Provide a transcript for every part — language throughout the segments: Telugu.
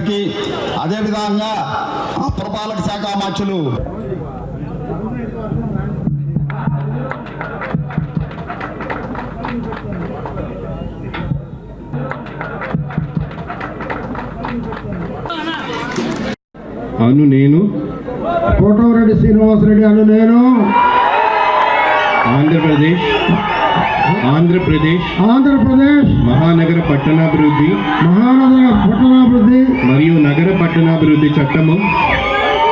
గారికి అదేవిధంగా ఆ పురపాలక శాఖ మార్చులు అను నేను. కోటమరెడ్డి శ్రీనివాసరెడ్డి అను నేను. ఆంధ్రప్రదేశ్. ఆంధ్రప్రదేశ్ ఆంధ్రప్రదేశ్ మహానగర పట్టణాభివృద్ధి మహానగర పట్టణాభివృద్ధి మరియు నగర పట్టణాభివృద్ధి చట్టము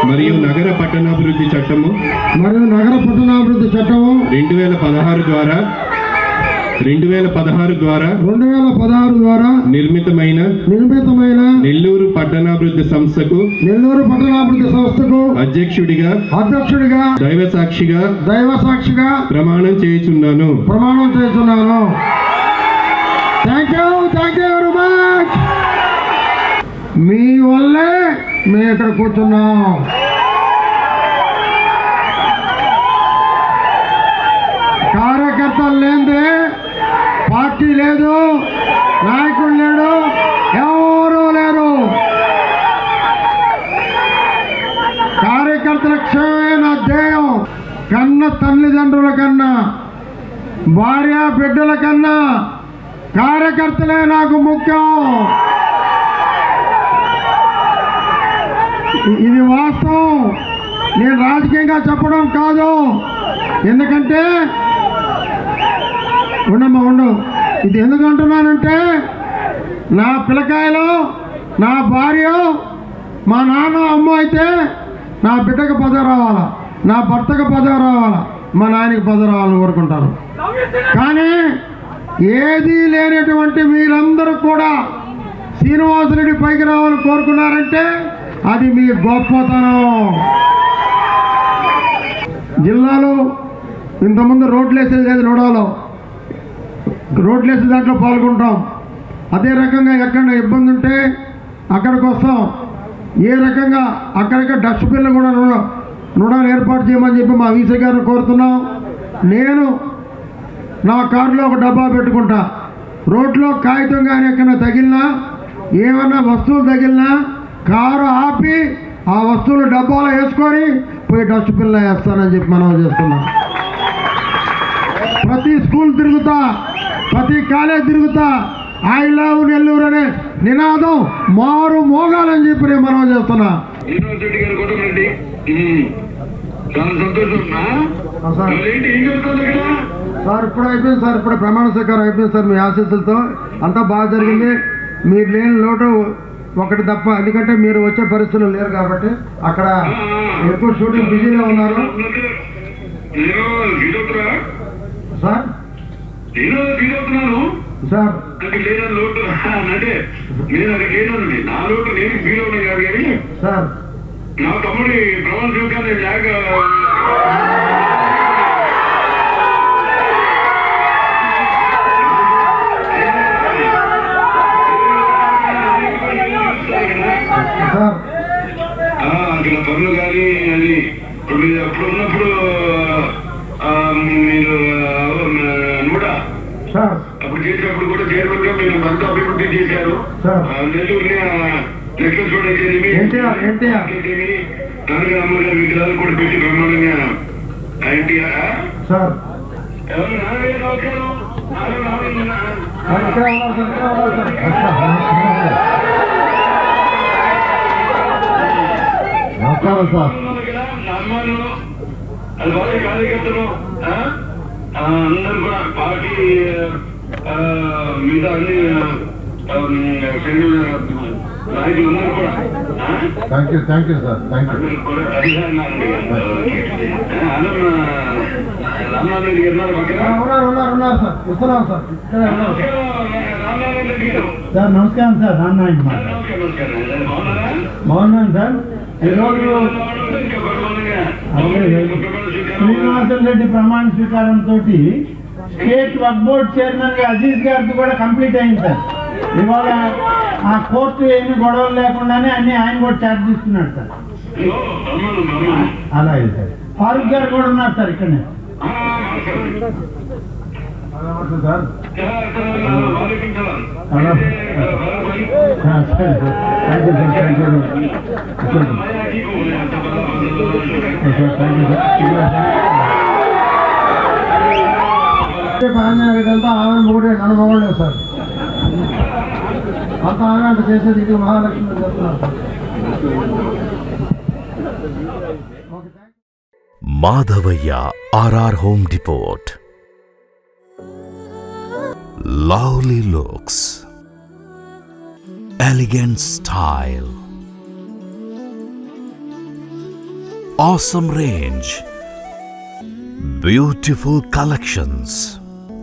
మరియు నగర పట్టణాభివృద్ధి చట్టము మరియు నగర పట్టణాభివృద్ధి చట్టము రెండు వేల పదహారు ద్వారా రెండు వేల పదహారు ద్వారా రెండు వేల పదహారు ద్వారా నిర్మితమైన నిర్మితమైన నెల్లూరు పట్టణాభివృద్ధి సంస్థకు నెల్లూరు పట్టణాభివృద్ధి సంస్థకు అధ్యక్షుడిగా అధ్యక్షుడిగా దైవ సాక్షిగా దైవ సాక్షిగా ప్రమాణం చేయుచున్నాను. ప్రమాణం చేస్తున్నాను thank you thank you very much మీ వల్లే మేము ఇక్కడ కూర్చున్నాం. కార్యకర్తల నా ధ్యేయం కన్న తల్లిదండ్రుల కన్నా భార్య బిడ్డల కన్నా కార్యకర్తలే నాకు ముఖ్యం. ఇది వాస్తవం. నేను రాజకీయంగా చెప్పడం కాదు. ఎందుకంటే ఉండమ్మా ఉండు. ఇది ఎందుకు అంటున్నానంటే నా పిల్లకాయలు నా భార్య మా నాన్న అమ్మ అయితే నా బిడ్డకు పదవి రావాలా? నా భర్తకు పదవి రావాలా? మా నాయనకి పదవి రావాలని కోరుకుంటారు. కానీ ఏదీ లేనటువంటి మీరందరూ కూడా శ్రీనివాసరెడ్డి పైకి రావాలని కోరుకున్నారంటే అది మీ గొప్పతనం. జిల్లాలో ఇంతకుముందు రోడ్లు వేసేది లేదు నోడాలో రోడ్లు వేసే దాంట్లో పాల్గొంటాం. అదే రకంగా ఎక్కడ ఇబ్బంది ఉంటే అక్కడికి వస్తాం. ఏ రకంగా అక్కడక్కడ డస్ట్బిన్లు కూడా నూడ నూడాలు ఏర్పాటు చేయమని చెప్పి మా వీసీ గారిని కోరుతున్నాం. నేను నా కారులో ఒక డబ్బా పెట్టుకుంటా. రోడ్లో కాగితం కానీ ఎక్కడ తగిలినా ఏమన్నా వస్తువులు తగిలినా కారు ఆపి ఆ వస్తువులు డబ్బాలో వేసుకొని పోయి డస్ట్బిన్లో వేస్తానని చెప్పి మనం చేస్తున్నాం. ప్రతి స్కూల్ తిరుగుతా ప్రతి కాలేజ్ తిరుగుతా ఐ లవ్ నెల్లూరు అనే నినాదం మారు మోగాలని చెప్పి నేను మనం చేస్తున్నా. సార్. ఇప్పుడు అయిపోయింది సార్ ఇప్పుడు ప్రమాణ స్వీకారం అయిపోయింది సార్ మీ ఆశీస్సులతో. అంతా బాగా జరిగింది. మీరు లేని లోటు ఒకటి తప్ప ఎందుకంటే మీరు వచ్చే పరిస్థితులు లేరు కాబట్టి అక్కడ ఎక్కువ షూటింగ్ బిజీగా ఉన్నారు. సార్? సార్. లేదని లోటు. అంటే నేను అది లేనండి నా లోటు నేను వీడవును కాదు కానీ సార్. నా తమ్ముడి ప్రమాణ స్వీకారం లేక అక్కడ పనులు కానీ అది ఇప్పుడు మీరు అప్పుడు ఉన్నప్పుడు మీరు కూడా సార్. అప్పుడు చేసినప్పుడు కూడా చైర్మన్గా మీరు అంతా అభివృద్ధి చేశారు. నెల్లూరుని నెక్లెస్ రోడ్. అయితేనేమి, నాన్నగారు అమ్మగారు విగ్రహాలు కూడా పెట్టి బ్రహ్మాండంగా నమస్కారం సార్, అది బాగా కార్యకర్తలు అందరూ కూడా పార్టీ మిగతా అన్ని ఆ, సంఘ నాయకులందరూ కూడా. ఆ? Thank you thank you sir thank you Ramanath ఉన్నారు ఉన్నారు ఉన్నారు సార్ వస్తున్నాం సార్ సార్. నమస్కారం. సార్ బాగున్నాను సార్. ఈరోజు ఇంకా బ్రహ్మాండంగా శ్రీనివాసన్ రెడ్డి ప్రమాణ స్వీకారంతో state work board chairman Aziz గారికి కూడా కంప్లీట్ అయింది సార్. ఇవాళ ఆ కోర్టు ఏమి గొడవలు లేకుండానే అన్ని ఆయన కూడా చార్జ్ తీసుకున్నాడు సార్. బ్రహ్మాండం అలాగే సార్. ఫారూక్ గారు కూడా ఉన్నారు సార్ ఇక్కడనే. ఆ, నమస్కారం సార్ వాలేకుం సలాం హలో हाँ, సరే సార్ థ్యాంక్ యూ సార్ ఇదంతా ఆమె మొగుడే నన్ను మొగడే సార్ అంత ఆమె అంత చేసేది ఇది మహాలక్ష్మి అని చెప్తున్నారు sir okay thank Madhavaiah RR home depot lovely looks elegant style awesome range beautiful collections